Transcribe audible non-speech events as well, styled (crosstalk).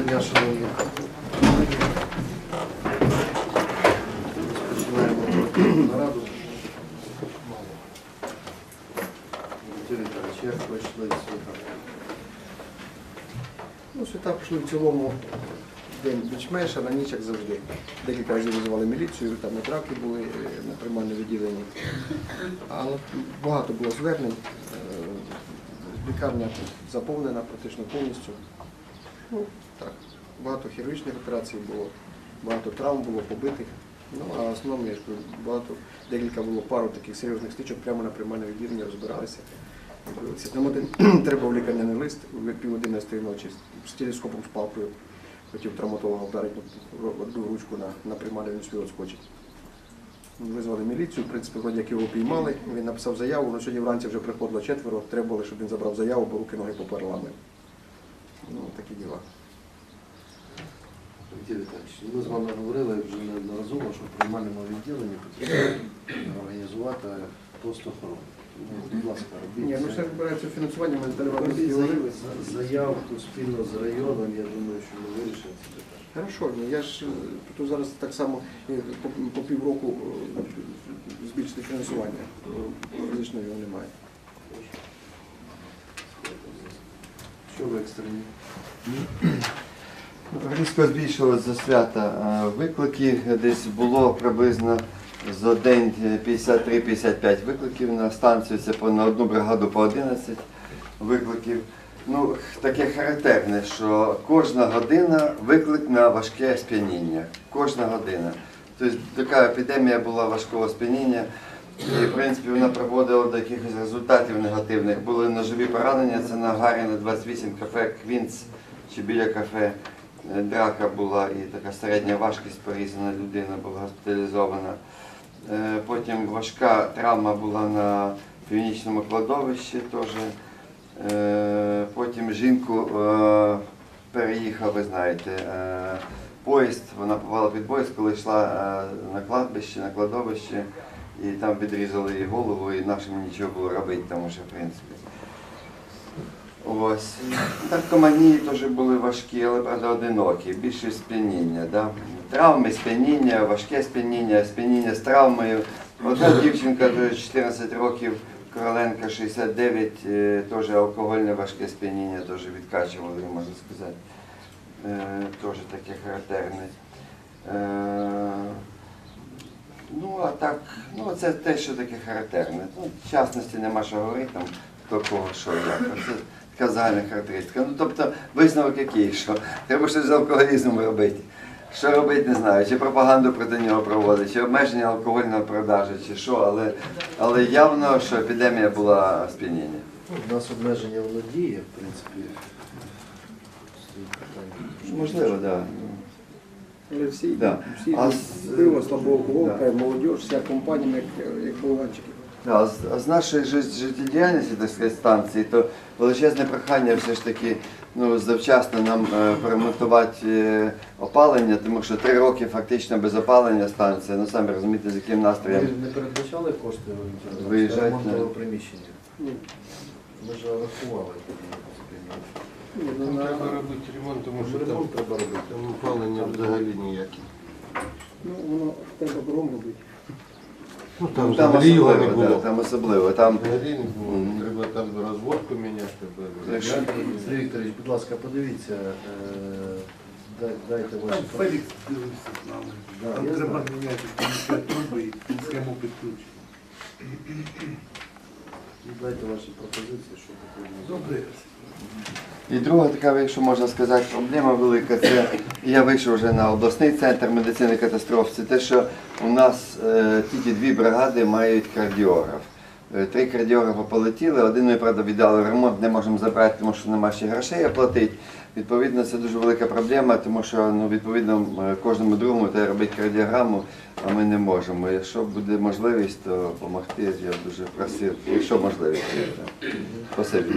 дня, шановні. Розпочинаємо нараду. Віталій свята? Ну, свята пішли в цілому день більш-менш, на ніч, як завжди. Декілька разів визивали міліцію, там і травки були е, на приймальному відділенні. Але багато було звернень. Е, Лікарня заповнена практично повністю. Ну, так. Багато хірургічних операцій було, багато травм було побитих. Ну, а в основному, я ж кажу, багато, декілька було пару таких серйозних стичок прямо на приймальному відділенні розбиралися. Нам один (clears throat) треба в лікарняний лист, пів одинадцятої ночі з телескопом з палкою. Хотів травматолога вдарити одну ручку на, на приймальний, він успів відскочити. Визвали міліцію, в принципі, вроді як його піймали. Він написав заяву, але сьогодні вранці вже приходило четверо. Треба було, щоб він забрав заяву, бо руки ноги попереламив. Ну, такі діла. Віталій Віталійович, ми з вами говорили вже неодноразово, що в приймальному відділенні потрібно організувати пост охорони. Будь ласка, робіть Ні, ну це. все збирається фінансування, ми з Далевами Робіть говорили. заявку спільно з районом, я думаю, що ми вирішимо це питання. Хорошо, ні, я ж е, тут зараз так само е, по, по півроку е, збільшити фінансування. Е, Фізично його немає. Що ви екстрені? Різко збільшилось за свята виклики. Десь було приблизно за день 53-55 викликів на станцію. Це на одну бригаду по 11 викликів. Ну, таке характерне, що кожна година виклик на важке сп'яніння. Кожна година. Тобто така епідемія була важкого сп'яніння. І, в принципі, вона приводила до якихось результатів негативних. Були ножові поранення, це на Гаріна 28 кафе Квінц чи біля кафе. Е, Драка була і така середня важкість порізана людина була госпіталізована. Е, Потім важка травма була на північному кладовищі теж. Е, Потім жінку переїхав, ви знаєте, поїзд, вона попала під поїзд, коли йшла на кладбище, на кладовище, і там відрізали їй голову, і нашим нічого було робити, тому що, в принципі. Ось. Наркоманії теж були важкі, але правда одинокі, більше сп'яніння. Да? Травми, сп'яніння, важке сп'яніння, сп'яніння з травмою. Одна дівчинка 14 років, Короленка 69, е, теж алкогольне важке сп'яніння, теж відкачували, можна сказати. Е, Теж таке характерне. Ну, а так, ну це те, що таке характерне. Ну, в частності нема що говорити, там, хто кого, що, як. Це така загальна характеристика. Ну, тобто, висновок який, що треба щось з алкоголізмом робити. Що робити, не знаю, чи пропаганду проти нього проводити, чи обмеження алкогольного продажу, чи що, але, але явно, що епідемія була сп'яніння. Ну, У нас обмеження в діє, в принципі. Можливо, так. Да. Але всі, Да. всі А з- пиво, слабоалкоголка, Да. молодь, вся компанія, як, як болванчики. Да, а з, а з нашої життєдіяльності, так сказати, станції, то величезне прохання все ж таки ну, завчасно нам е, перемонтувати е, опалення, тому що три роки фактично без опалення станція, ну самі розумієте, з яким настроєм. Ви не передбачали кошти Виїжджати на приміщення? Ні. Ми ж рахували. Ні, ну, Там на- треба робити ремонт, тому що там, Ремонт треба робити. там опалення взагалі ніяке. ну, воно треба кругом робити. Ну Ну, там там взагалі не да, було. там особливо. Там Взагалі не було. Мгм. Треба там розводку міняти. Якщо- Сергій Вікторович, будь ласка, подивіться, е, дай- дайте ваші Там Фелікс дивився з нами. Да, Там я треба знаю. міняти там труби і схему підключення. Дайте ваші пропозиції, що потрібно. Добре. І друга така, якщо можна сказати, проблема велика, це я вийшов вже на обласний центр медицини катастроф. Це те, що у нас е, тільки дві бригади мають кардіограф. Е, Три кардіографа полетіли, один ми, правда, віддали ремонт, не можемо забрати, тому що нема ще грошей оплатити. Відповідно, це дуже велика проблема, тому що ну, відповідно е, кожному другому треба робити кардіограму, а ми не можемо. Якщо буде можливість, то допомогти, я дуже просив, якщо можливість. Спасибі.